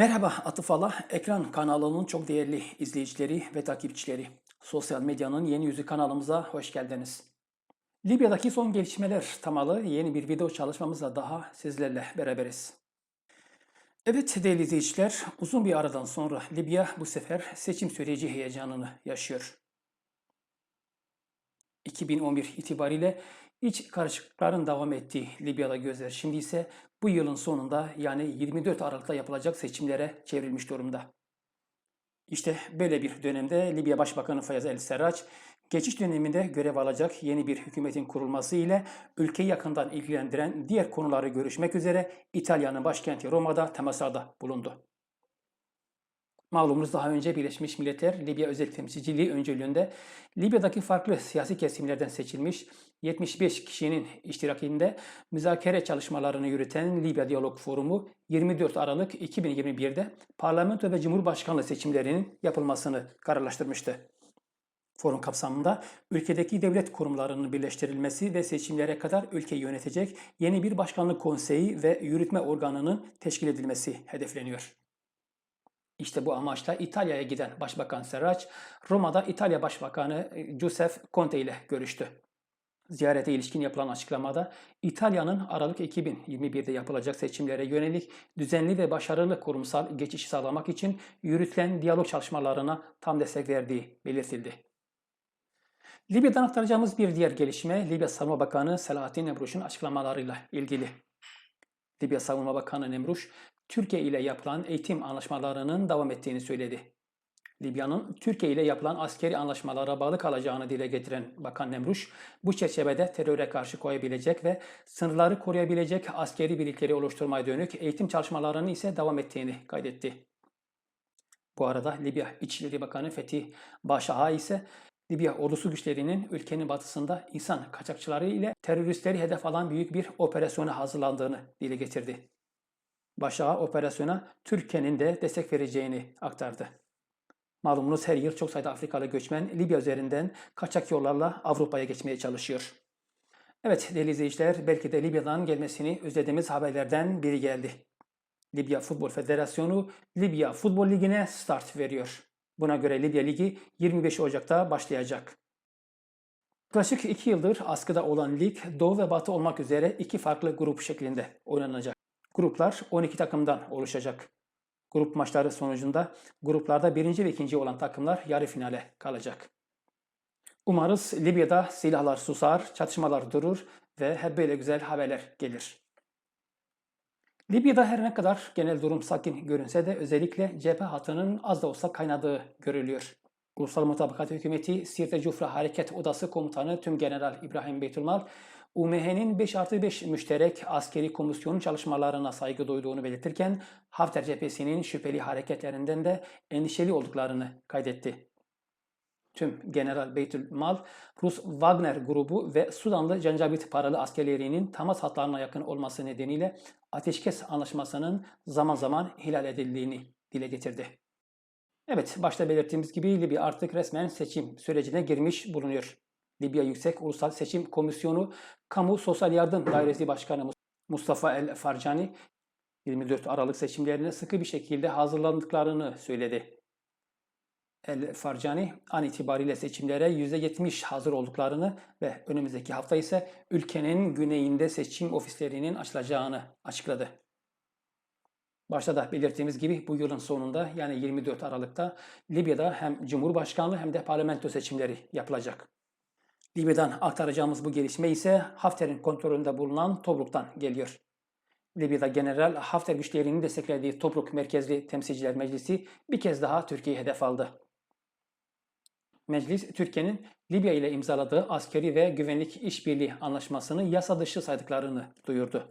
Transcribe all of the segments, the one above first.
Merhaba Atıfala, ekran kanalının çok değerli izleyicileri ve takipçileri. Sosyal medyanın yeni yüzü kanalımıza hoş geldiniz. Libya'daki son gelişmeler temalı yeni bir video çalışmamızla daha sizlerle beraberiz. Evet değerli izleyiciler, uzun bir aradan sonra Libya bu sefer seçim süreci heyecanını yaşıyor. 2011 itibariyle iç karışıklıkların devam ettiği Libya'da gözler şimdi ise bu yılın sonunda yani 24 Aralık'ta yapılacak seçimlere çevrilmiş durumda. İşte böyle bir dönemde Libya Başbakanı Fayez El Serraç geçiş döneminde görev alacak yeni bir hükümetin kurulması ile ülkeyi yakından ilgilendiren diğer konuları görüşmek üzere İtalya'nın başkenti Roma'da temasada bulundu. Malumunuz daha önce Birleşmiş Milletler Libya Özel Temsilciliği öncülüğünde Libya'daki farklı siyasi kesimlerden seçilmiş 75 kişinin iştirakinde müzakere çalışmalarını yürüten Libya Diyalog Forumu 24 Aralık 2021'de parlamento ve cumhurbaşkanlığı seçimlerinin yapılmasını kararlaştırmıştı. Forum kapsamında ülkedeki devlet kurumlarının birleştirilmesi ve seçimlere kadar ülkeyi yönetecek yeni bir başkanlık konseyi ve yürütme organının teşkil edilmesi hedefleniyor. İşte bu amaçla İtalya'ya giden Başbakan Serraç, Roma'da İtalya Başbakanı e, Giuseppe Conte ile görüştü. Ziyarete ilişkin yapılan açıklamada İtalya'nın Aralık 2021'de yapılacak seçimlere yönelik düzenli ve başarılı kurumsal geçiş sağlamak için yürütülen diyalog çalışmalarına tam destek verdiği belirtildi. Libya'dan aktaracağımız bir diğer gelişme Libya Savunma Bakanı Selahattin Nemruş'un açıklamalarıyla ilgili. Libya Savunma Bakanı Nemruş, Türkiye ile yapılan eğitim anlaşmalarının devam ettiğini söyledi. Libya'nın Türkiye ile yapılan askeri anlaşmalara bağlı kalacağını dile getiren Bakan Nemruş, bu çerçevede teröre karşı koyabilecek ve sınırları koruyabilecek askeri birlikleri oluşturmaya dönük eğitim çalışmalarının ise devam ettiğini kaydetti. Bu arada Libya İçişleri Bakanı Fethi Başaha ise Libya ordusu güçlerinin ülkenin batısında insan kaçakçıları ile teröristleri hedef alan büyük bir operasyona hazırlandığını dile getirdi. Başağa operasyona Türkiye'nin de destek vereceğini aktardı. Malumunuz her yıl çok sayıda Afrikalı göçmen Libya üzerinden kaçak yollarla Avrupa'ya geçmeye çalışıyor. Evet değerli izleyiciler belki de Libya'dan gelmesini özlediğimiz haberlerden biri geldi. Libya Futbol Federasyonu Libya Futbol Ligi'ne start veriyor. Buna göre Libya Ligi 25 Ocak'ta başlayacak. Yaklaşık 2 yıldır askıda olan lig Doğu ve Batı olmak üzere iki farklı grup şeklinde oynanacak. Gruplar 12 takımdan oluşacak. Grup maçları sonucunda gruplarda birinci ve ikinci olan takımlar yarı finale kalacak. Umarız Libya'da silahlar susar, çatışmalar durur ve hep böyle güzel haberler gelir. Libya'da her ne kadar genel durum sakin görünse de özellikle cephe hattının az da olsa kaynadığı görülüyor. Ulusal Mutabakat Hükümeti Sirte Cufra Hareket Odası Komutanı Tüm General İbrahim Beytulmal, UMH'nin 5 artı 5 müşterek askeri komisyonun çalışmalarına saygı duyduğunu belirtirken Hafter cephesinin şüpheli hareketlerinden de endişeli olduklarını kaydetti. Tüm General Beytül Mal, Rus Wagner grubu ve Sudanlı Cancabit paralı askerlerinin Tamas hatlarına yakın olması nedeniyle ateşkes anlaşmasının zaman zaman hilal edildiğini dile getirdi. Evet, başta belirttiğimiz gibi Libya artık resmen seçim sürecine girmiş bulunuyor. Libya Yüksek Ulusal Seçim Komisyonu Kamu Sosyal Yardım Dairesi Başkanı Mustafa El Farcani 24 Aralık seçimlerine sıkı bir şekilde hazırlandıklarını söyledi. El Farcani an itibariyle seçimlere %70 hazır olduklarını ve önümüzdeki hafta ise ülkenin güneyinde seçim ofislerinin açılacağını açıkladı. Başta da belirttiğimiz gibi bu yılın sonunda yani 24 Aralık'ta Libya'da hem Cumhurbaşkanlığı hem de parlamento seçimleri yapılacak. Libya'dan aktaracağımız bu gelişme ise Hafter'in kontrolünde bulunan Tobruk'tan geliyor. Libya'da General Hafter güçlerinin desteklediği Tobruk Merkezli Temsilciler Meclisi bir kez daha Türkiye'yi hedef aldı. Meclis, Türkiye'nin Libya ile imzaladığı askeri ve güvenlik işbirliği anlaşmasını yasa dışı saydıklarını duyurdu.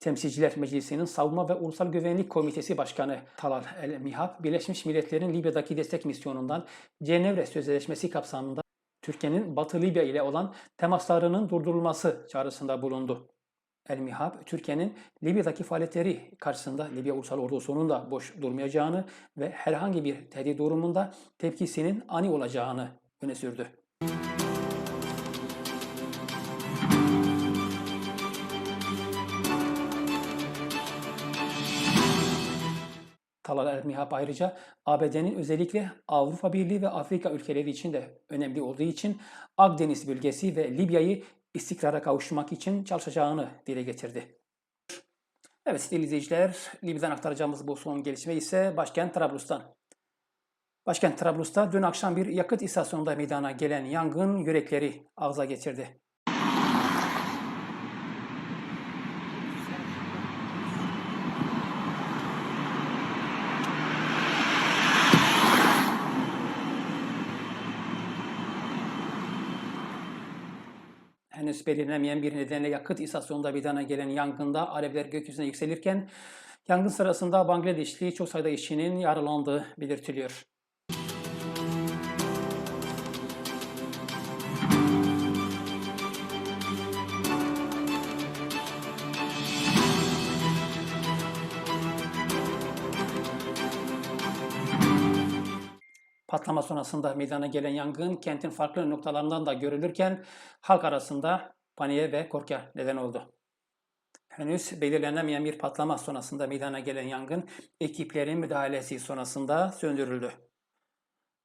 Temsilciler Meclisi'nin Savunma ve Ulusal Güvenlik Komitesi Başkanı Talal El Mihab, Birleşmiş Milletler'in Libya'daki destek misyonundan Cenevre Sözleşmesi kapsamında Türkiye'nin Batı Libya ile olan temaslarının durdurulması çağrısında bulundu. El Mihab, Türkiye'nin Libya'daki faaliyetleri karşısında Libya Ulusal Ordusu'nun da boş durmayacağını ve herhangi bir tehdit durumunda tepkisinin ani olacağını öne sürdü. Talal El-Mihab ayrıca ABD'nin özellikle Avrupa Birliği ve Afrika ülkeleri için de önemli olduğu için Akdeniz bölgesi ve Libya'yı istikrara kavuşturmak için çalışacağını dile getirdi. Evet sevgili izleyiciler, Libya'dan aktaracağımız bu son gelişme ise başkent Trablus'tan. Başkent Trablus'ta dün akşam bir yakıt istasyonunda meydana gelen yangın yürekleri ağza getirdi. Henüz belirlenemeyen bir nedenle yakıt istasyonunda meydana gelen yangında alevler gökyüzüne yükselirken yangın sırasında Bangladeşli çok sayıda işçinin yaralandığı belirtiliyor. Patlama sonrasında meydana gelen yangın kentin farklı noktalarından da görülürken halk arasında paniğe ve korkuya neden oldu. Henüz belirlenemeyen bir patlama sonrasında meydana gelen yangın ekiplerin müdahalesi sonrasında söndürüldü.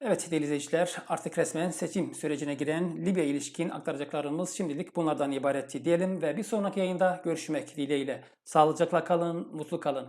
Evet değerli izleyiciler artık resmen seçim sürecine giren Libya ilişkin aktaracaklarımız şimdilik bunlardan ibaretti diyelim ve bir sonraki yayında görüşmek dileğiyle. Sağlıcakla kalın, mutlu kalın.